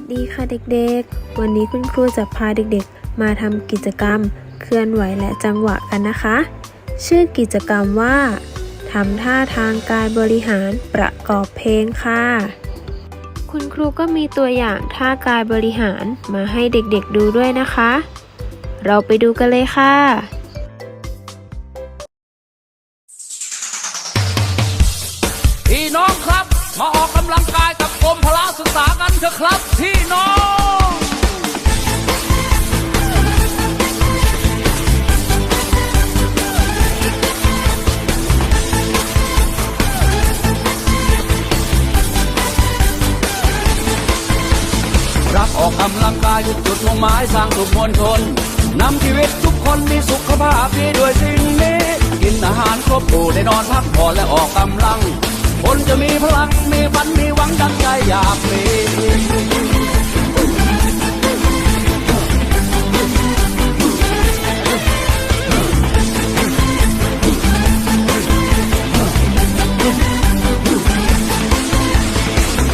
วัสดีค่ะเด็กๆ วันนี้คุณครูจะพาเด็กๆ มาทำกิจกรรม เคลื่อนไหวและจังหวะกันนะคะ ชื่อกิจกรรมว่าทำท่าทางกายบริหารประกอบเพลงค่ะ คุณครูก็มีตัวอย่างท่ากายบริหารมาให้เด็กๆดูด้วยนะคะ เราไปดูกันเลยค่ะพี่น้องครับ มาออกกำลังกายกับกรมพละศึก เถอะครับพี่น้องรักออกกำลังกายทุกจุดมุ่งหมายสร้างสุขมวลชนนำชีวิตทุกคนมีสุขภาพดีด้วยสิ่งนี้ กินอาหารครบถูได้นอนพักผ่อนและออกกำลัง คนจะมีพลัง มีฝัน มีหวังดังใจอยากมี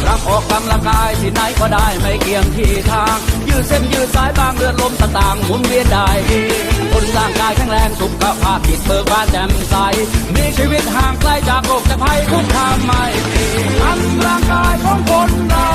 รักออกกำลังกายที่ไหนก็ได้ไม่เกี่ยงที่ทาง ยืดเส้นยืดสายบางเลือดลมต่างๆหมุนเวียนได้ดีคนร่า ประภาพจิตเบิกบานแจ่มใส มีชีวิตห่างไกลจากโรคจากภัยคุกคามไม่มีอันร่างกายของคนเรา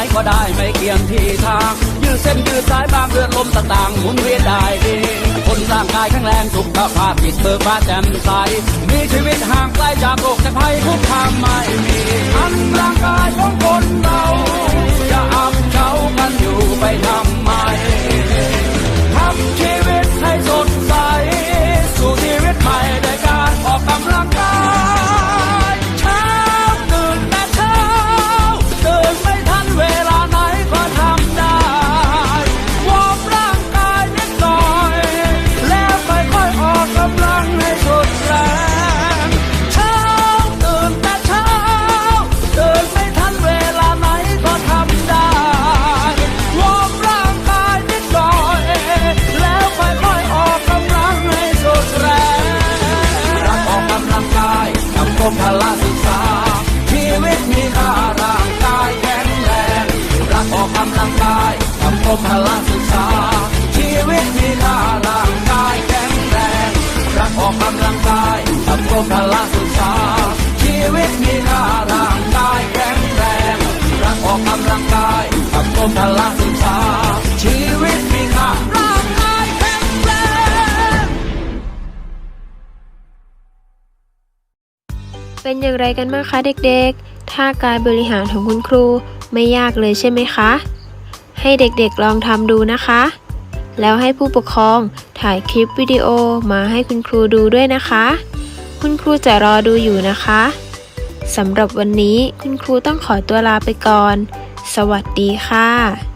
ายก็ได้ไม่เกี่ยงที่ทาง ยืดเส้นยืดสายบางเลือดลมต่างๆหมุนเวียนได้ดีคนร่างกายแข็งแรงสุขภาพจิตเบิกบานแจ่มใส มีชีวิตห่างไกลจากโร กับกรมพละศึกษาชีวิตมีค่าร่างกายแข็งแรงรักออกกำลังกายกับกรมพละศึกษาชีวิตมีค่าร่างกายแข็งแรงรักออกกำลังกายกับกรมพละศึกษาชีวิตมีค่าร่างกายแข็งแรงรักออกกำลังกายกับกรมพละศึกษา เป็นอย่างไรกันบ้างคะเด็กๆท่ากายบริหารของคุณครูไม่ยากเลยใช่ไหมคะ ให้เด็กๆลองทำดูนะคะ แล้วให้ผู้ปกครองถ่ายคลิปวิดีโอมาให้คุณครูดูด้วยนะคะ คุณครูจะรอดูอยู่นะคะสำหรับวันนี้คุณครูต้องขอตัวลาไปก่อน สวัสดีค่ะ